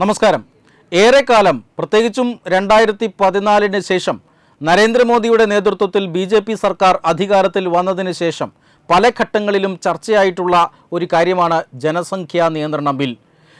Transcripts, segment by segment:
നമസ്കാരം. ഏറെക്കാലം പ്രത്യേകിച്ചും രണ്ടായിരത്തി പതിനാലിന് ശേഷം നരേന്ദ്രമോദിയുടെ നേതൃത്വത്തിൽ ബി ജെ പി സർക്കാർ അധികാരത്തിൽ വന്നതിന് ശേഷം പല ഘട്ടങ്ങളിലും ചർച്ചയായിട്ടുള്ള ഒരു കാര്യമാണ് ജനസംഖ്യാ നിയന്ത്രണ ബിൽ.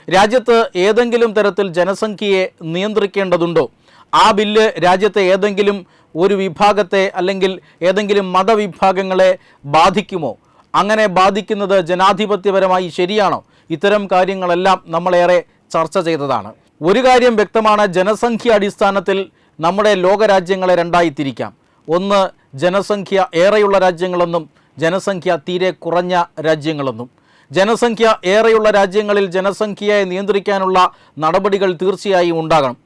രാജ്യത്ത് ഏതെങ്കിലും തരത്തിൽ ജനസംഖ്യയെ നിയന്ത്രിക്കേണ്ടതുണ്ടോ? ആ ബില്ല് രാജ്യത്തെ ഏതെങ്കിലും ഒരു വിഭാഗത്തെ അല്ലെങ്കിൽ ഏതെങ്കിലും മതവിഭാഗങ്ങളെ ബാധിക്കുമോ? അങ്ങനെ ബാധിക്കുന്നത് ജനാധിപത്യപരമായി ശരിയാണോ? ഇത്തരം കാര്യങ്ങളെല്ലാം നമ്മളേറെ ചർച്ച ചെയ്തതാണ്. ഒരു കാര്യം വ്യക്തമാണ് ജനസംഖ്യ അടിസ്ഥാനത്തിൽ നമ്മുടെ ലോകരാജ്യങ്ങളെ രണ്ടായി തിരിക്കാം. ഒന്ന് ജനസംഖ്യ ഏറെയുള്ള രാജ്യങ്ങളെന്നും ജനസംഖ്യ തീരെ കുറഞ്ഞ രാജ്യങ്ങളെന്നും. ജനസംഖ്യ ഏറെയുള്ള രാജ്യങ്ങളിൽ ജനസംഖ്യയെ നിയന്ത്രിക്കാനുള്ള നടപടികൾ തീർച്ചയായും ഉണ്ടാകണം.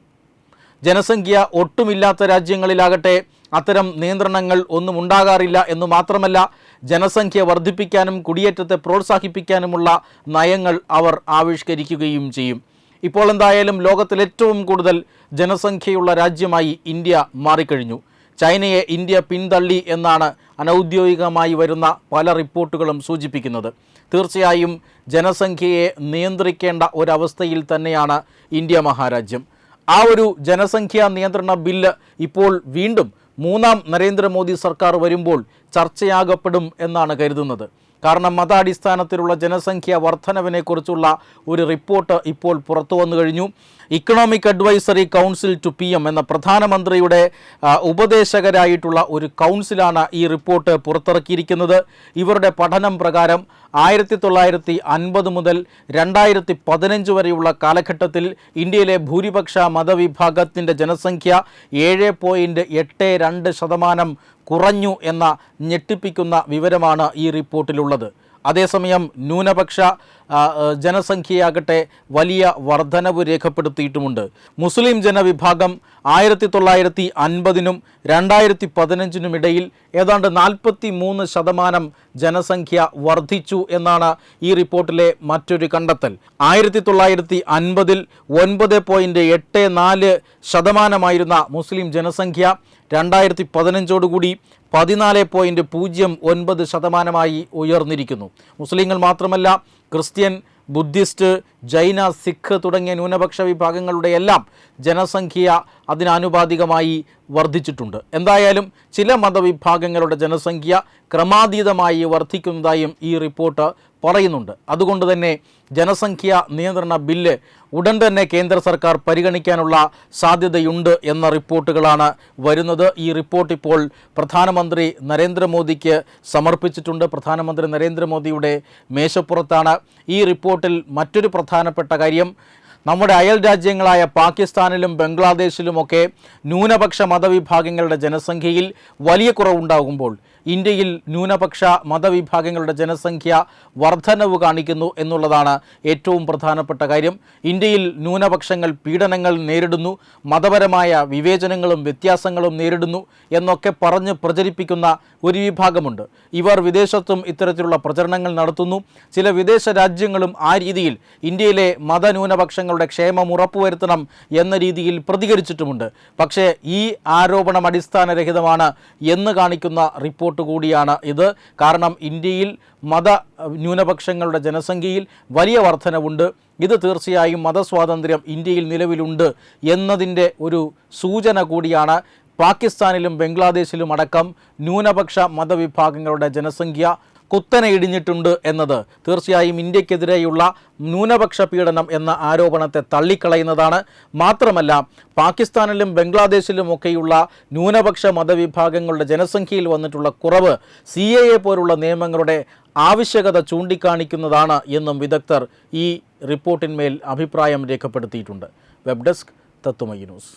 ജനസംഖ്യ ഒട്ടുമില്ലാത്ത രാജ്യങ്ങളിലാകട്ടെ അത്തരം നിയന്ത്രണങ്ങൾ ഒന്നും ഉണ്ടാകാറില്ല എന്ന് മാത്രമല്ല ജനസംഖ്യ വർദ്ധിപ്പിക്കാനും കുടിയേറ്റത്തെ പ്രോത്സാഹിപ്പിക്കാനുമുള്ള നയങ്ങൾ അവർ ആവിഷ്കരിക്കുകയും ചെയ്യും. ഇപ്പോൾ എന്തായാലും ലോകത്തിൽ ഏറ്റവും കൂടുതൽ ജനസംഖ്യയുള്ള രാജ്യമായി ഇന്ത്യ മാറിക്കഴിഞ്ഞു. ചൈനയെ ഇന്ത്യ പിന്തള്ളി എന്നാണ് അനൗദ്യോഗികമായി വരുന്ന പല റിപ്പോർട്ടുകളും സൂചിപ്പിക്കുന്നത്. തീർച്ചയായും ജനസംഖ്യയെ നിയന്ത്രിക്കേണ്ട ഒരവസ്ഥയിൽ തന്നെയാണ് ഇന്ത്യ മഹാരാജ്യം. ആ ഒരു ജനസംഖ്യാ നിയന്ത്രണ ബില്ല് ഇപ്പോൾ വീണ്ടും മൂന്നാം നരേന്ദ്രമോദി സർക്കാർ വരുമ്പോൾ ചർച്ചയാകപ്പെടും എന്നാണ് കരുതുന്നത്. കാരണം മതാടിസ്ഥാനത്തിലുള്ള ജനസംഖ്യ വർധനവിനെക്കുറിച്ചുള്ള ഒരു റിപ്പോർട്ട് ഇപ്പോൾ പുറത്തു വന്നു കഴിഞ്ഞു. Economic advisory council to P M എന്ന പ്രധാനമന്ത്രിയുടെ ഉപദേശകരായിട്ടുള്ള ഒരു കൗൺസിലാണ് ഈ റിപ്പോർട്ട് പുറത്തിറക്കിയിരിക്കുന്നത്. ഇവരുടെ പഠനം പ്രകാരം ആയിരത്തി തൊള്ളായിരത്തി അൻപത് മുതൽ രണ്ടായിരത്തി പതിനഞ്ച് വരെയുള്ള കാലഘട്ടത്തിൽ ഇന്ത്യയിലെ ഭൂരിപക്ഷ മതവിഭാഗത്തിന്റെ ജനസംഖ്യ ഏഴ് പോയിന്റ് എട്ട് രണ്ട് ശതമാനം കുറഞ്ഞു എന്ന ഞെട്ടിപ്പിക്കുന്ന വിവരമാണ് ഈ റിപ്പോർട്ടിലുള്ളത്. അതേസമയം ന്യൂനപക്ഷ ജനസംഖ്യയാകട്ടെ വലിയ വർധനവ് രേഖപ്പെടുത്തിയിട്ടുമുണ്ട്. മുസ്ലിം ജനവിഭാഗം ആയിരത്തി തൊള്ളായിരത്തി അൻപതിനും രണ്ടായിരത്തി പതിനഞ്ചിനും ഇടയിൽ ഏതാണ്ട് നാൽപ്പത്തി മൂന്ന് ശതമാനം ജനസംഖ്യ വർദ്ധിച്ചു എന്നാണ് ഈ റിപ്പോർട്ടിലെ മറ്റൊരു കണ്ടെത്തൽ. ആയിരത്തി തൊള്ളായിരത്തി അൻപതിൽ ഒൻപത് പോയിന്റ് എട്ട് നാല് ശതമാനമായിരുന്ന മുസ്ലിം ജനസംഖ്യ രണ്ടായിരത്തി പതിനഞ്ചോടുകൂടി പതിനാല് പോയിന്റ് പൂജ്യം ഒൻപത് ശതമാനമായി ഉയർന്നിരിക്കുന്നു. മുസ്ലിങ്ങൾ മാത്രമല്ല ക്രിസ്ത്യൻ ബുദ്ധിസ്റ്റ് ജൈന സിഖ് തുടങ്ങിയ ന്യൂനപക്ഷ വിഭാഗങ്ങളുടെ എല്ലാം ജനസംഖ്യ അതിനാനുപാതികമായി വർദ്ധിച്ചിട്ടുണ്ട്. എന്തായാലും ചില മതവിഭാഗങ്ങളുടെ ജനസംഖ്യ ക്രമാതീതമായി വർദ്ധിക്കുന്നതായും ഈ റിപ്പോർട്ട് പറയുന്നുണ്ട്. അതുകൊണ്ട് തന്നെ ജനസംഖ്യ നിയന്ത്രണ ബില്ല് ഉടൻ തന്നെ കേന്ദ്ര സർക്കാർ പരിഗണിക്കാനുള്ള സാധ്യതയുണ്ട് എന്ന റിപ്പോർട്ടുകളാണ് വരുന്നത്. ഈ റിപ്പോർട്ട് ഇപ്പോൾ പ്രധാനമന്ത്രി നരേന്ദ്രമോദിക്ക് സമർപ്പിച്ചിട്ടുണ്ട്. പ്രധാനമന്ത്രി നരേന്ദ്രമോദിയുടെ മേശപ്പുറത്താണ് ഈ റിപ്പോർട്ടിൽ മറ്റൊരു പ്രധാനപ്പെട്ട കാര്യം. നമ്മുടെ അയൽ രാജ്യങ്ങളായ പാകിസ്ഥാനിലും ബംഗ്ലാദേശിലുമൊക്കെ ന്യൂനപക്ഷ മതവിഭാഗങ്ങളുടെ ജനസംഖ്യയിൽ വലിയ കുറവുണ്ടാകുമ്പോൾ ഇന്ത്യയിൽ ന്യൂനപക്ഷ മതവിഭാഗങ്ങളുടെ ജനസംഖ്യ വർധനവ് കാണിക്കുന്നു എന്നുള്ളതാണ് ഏറ്റവും പ്രധാനപ്പെട്ട കാര്യം. ഇന്ത്യയിൽ ന്യൂനപക്ഷങ്ങൾ പീഡനങ്ങൾ നേരിടുന്നു മതപരമായ വിവേചനങ്ങളും വ്യത്യാസങ്ങളും നേരിടുന്നു എന്നൊക്കെ പറഞ്ഞ് പ്രചരിപ്പിക്കുന്ന ഒരു വിഭാഗമുണ്ട്. ഇവർ വിദേശത്തും ഇത്തരത്തിലുള്ള പ്രചരണങ്ങൾ നടത്തുന്നു. ചില വിദേശ രാജ്യങ്ങളും ആ രീതിയിൽ ഇന്ത്യയിലെ മതന്യൂനപക്ഷങ്ങളുടെ ക്ഷേമം ഉറപ്പുവരുത്തണം എന്ന രീതിയിൽ പ്രതികരിച്ചിട്ടുമുണ്ട്. പക്ഷേ ഈ ആരോപണം അടിസ്ഥാനരഹിതമാണ് എന്ന് കാണിക്കുന്ന റിപ്പോർട്ട് കൂടിയാണ് ഇത്. കാരണം ഇന്ത്യയിൽ മത ന്യൂനപക്ഷങ്ങളുടെ ജനസംഖ്യയിൽ വലിയ വർധനവുണ്ട്. ഇത് തീർച്ചയായും മതസ്വാതന്ത്ര്യം ഇന്ത്യയിൽ നിലവിലുണ്ട് എന്നതിന്റെ ഒരു സൂചന കൂടിയാണ്. പാകിസ്ഥാനിലും ബംഗ്ലാദേശിലും അടക്കം ന്യൂനപക്ഷ മതവിഭാഗങ്ങളുടെ ജനസംഖ്യ കുത്തനെ ഇടിഞ്ഞിട്ടുണ്ട് എന്നത് തീർച്ചയായും ഇന്ത്യക്കെതിരെയുള്ള ന്യൂനപക്ഷ പീഡനം എന്ന ആരോപണത്തെ തള്ളിക്കളയുന്നതാണ്. മാത്രമല്ല പാകിസ്ഥാനിലും ബംഗ്ലാദേശിലും ഒക്കെയുള്ള ന്യൂനപക്ഷ മതവിഭാഗങ്ങളുടെ ജനസംഖ്യയിൽ വന്നിട്ടുള്ള കുറവ് സി എ എ പോലുള്ള നിയമങ്ങളുടെ ആവശ്യകത ചൂണ്ടിക്കാണിക്കുന്നതാണ് എന്നും വിദഗ്ധർ ഈ റിപ്പോർട്ടിന്മേൽ അഭിപ്രായം രേഖപ്പെടുത്തിയിട്ടുണ്ട്. Web desk Tatwamayi news.